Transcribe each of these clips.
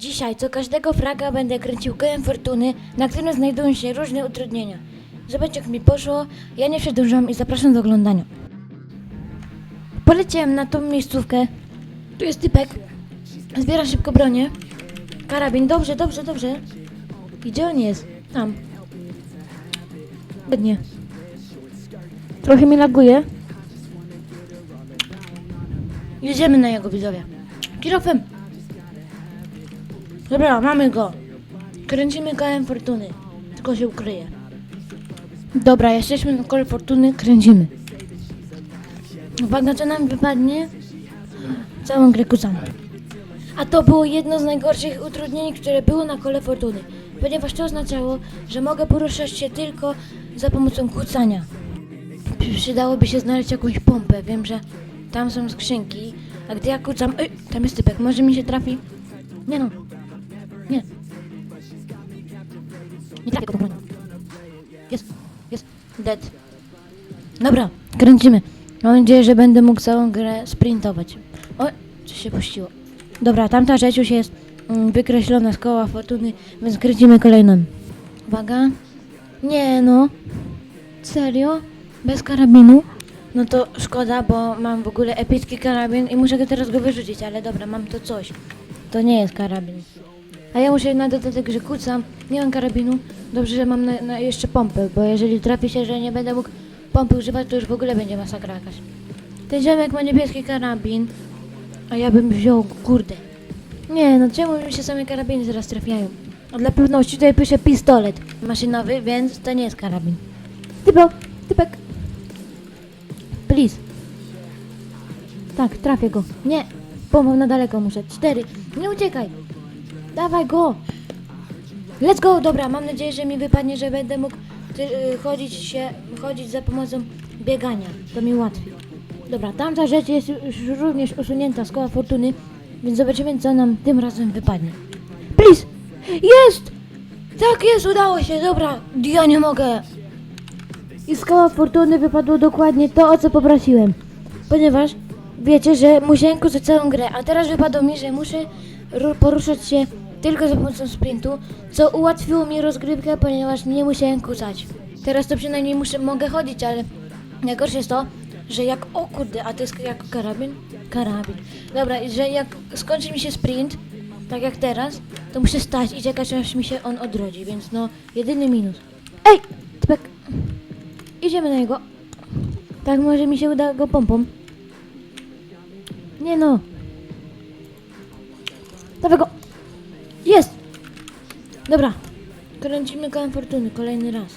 Dzisiaj co każdego fraga będę kręcił kołem fortuny, na którym znajdują się różne utrudnienia. Zobacz jak mi poszło, ja nie przedłużam i zapraszam do oglądania. Poleciałem na tą miejscówkę. Tu jest typek. Zbiera szybko bronię. Karabin, dobrze, dobrze, dobrze. Gdzie on jest? Tam. Ładnie. Trochę mi laguje. Jedziemy na jego widzowie. Kierowem. Dobra, mamy go. Kręcimy kołem fortuny. Tylko się ukryje. Dobra, jesteśmy na kole fortuny, kręcimy. Uwaga, co nam wypadnie? Całą grę kucam. A to było jedno z najgorszych utrudnień, które było na kole fortuny, ponieważ to oznaczało, że mogę poruszać się tylko za pomocą kucania. Przydałoby się znaleźć jakąś pompę. Wiem, że tam są skrzynki, a gdy ja kucam... Ej, tam jest typek, może mi się trafi? Nie no. Nie. Nie trafię go bronią. Jest, jest, dead. Dobra, kręcimy. Mam nadzieję, że będę mógł całą grę sprintować. O, coś się puściło. Dobra, tamta rzecz już jest mm, wykreślona z koła fortuny, więc kręcimy kolejną. Uwaga. Nie no. Serio? Bez karabinu? No to szkoda, bo mam w ogóle epicki karabin i muszę go teraz go wyrzucić, ale dobra, mam to coś. To nie jest karabin. A ja muszę na dodatek, że kucam, nie mam karabinu. Dobrze, że mam na, na jeszcze pompę, bo jeżeli trafi się, że nie będę mógł pompy używać, to już w ogóle będzie masakra jakaś. Ten ziomek ma niebieski karabin, a ja bym wziął, kurde. Nie, no czemu mi się same karabiny zaraz trafiają? A dla pewności tutaj pisze pistolet maszynowy, więc to nie jest karabin. Typo, typek. Please. Tak, trafię go. Nie, pomą na daleko muszę. Cztery. Nie uciekaj. Dawaj go. Let's go. Dobra, mam nadzieję, że mi wypadnie, że będę mógł y, chodzić się, chodzić za pomocą biegania. To mi łatwiej. Dobra, tamta rzecz jest już również usunięta z koła fortuny, więc zobaczymy, co nam tym razem wypadnie. Please. Jest! Tak jest, udało się. Dobra, ja nie mogę. I z koła fortuny wypadło dokładnie to, o co poprosiłem. Ponieważ wiecie, że musiałem kucać całą grę, a teraz wypadło mi, że muszę poruszać się tylko za pomocą sprintu, co ułatwiło mi rozgrywkę, ponieważ nie musiałem kucać. Teraz to przynajmniej muszę, mogę chodzić, ale najgorsze jest to, że jak, o kurde, a to jest jak karabin? Karabin. Dobra, że jak skończy mi się sprint, tak jak teraz, to muszę stać i czekać, aż mi się on odrodzi, więc no, jedyny minus. Ej, typek, Idziemy na niego. Tak, może mi się uda go pompą. Nie no. Dawaj go. Jest. Dobra. Kręcimy kołem fortuny kolejny raz.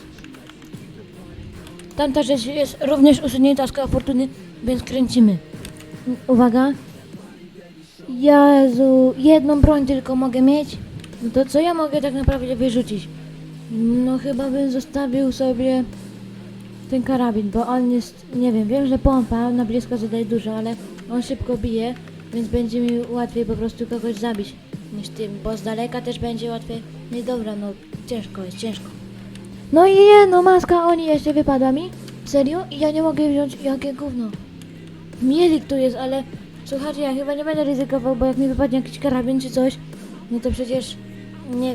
Tamta rzecz jest również usunięta z koła fortuny, więc kręcimy. Uwaga. Jezu, jedną broń tylko mogę mieć. No to co ja mogę tak naprawdę wyrzucić? No chyba bym zostawił sobie ten karabin, bo on jest, nie wiem, wiem, że pompa na blisko zadaje dużo, ale on szybko bije, więc będzie mi łatwiej po prostu kogoś zabić niż tym, bo z daleka też będzie łatwiej. No i dobra, no ciężko jest, ciężko. No i nie, no maska oni jeszcze wypadła mi? Serio? I ja nie mogę wziąć, jakie gówno. Mielik tu jest, ale słuchajcie, ja chyba nie będę ryzykował, bo jak mi wypadnie jakiś karabin czy coś, no to przecież nie...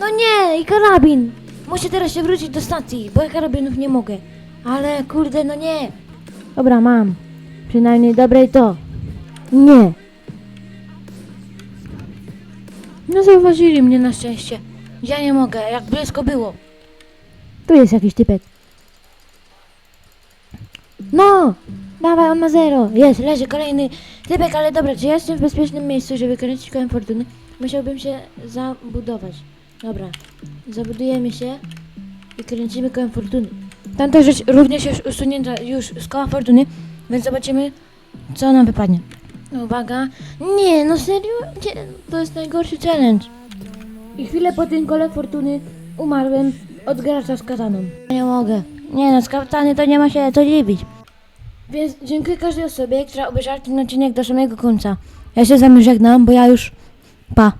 No nie, i karabin! Muszę teraz się wrócić do stacji, bo ja karabinów nie mogę. Ale kurde, no nie. Dobra, mam. Przynajmniej dobre i to. Nie. No zauważyli mnie na szczęście. Ja nie mogę, jak blisko było. Tu jest jakiś typek. No! Dawaj, on ma zero. Jest, leży kolejny typek, ale dobra, czy ja jestem w bezpiecznym miejscu, żeby kręcić kołem fortuny? Musiałbym się zabudować. Dobra, zabudujemy się i kręcimy kołem fortuny. Tamta rzecz również jest usunięta już z koła fortuny, więc zobaczymy, co nam wypadnie. Uwaga. Nie, no serio? Nie, to jest najgorszy challenge. I chwilę po tym kole fortuny umarłem od gracza z kataną. Nie mogę. Nie no, z katany to nie ma się co dziwić. Więc dziękuję każdej osobie, która obejrzała ten odcinek do samego końca. Ja się z wami żegnam, bo ja już... Pa.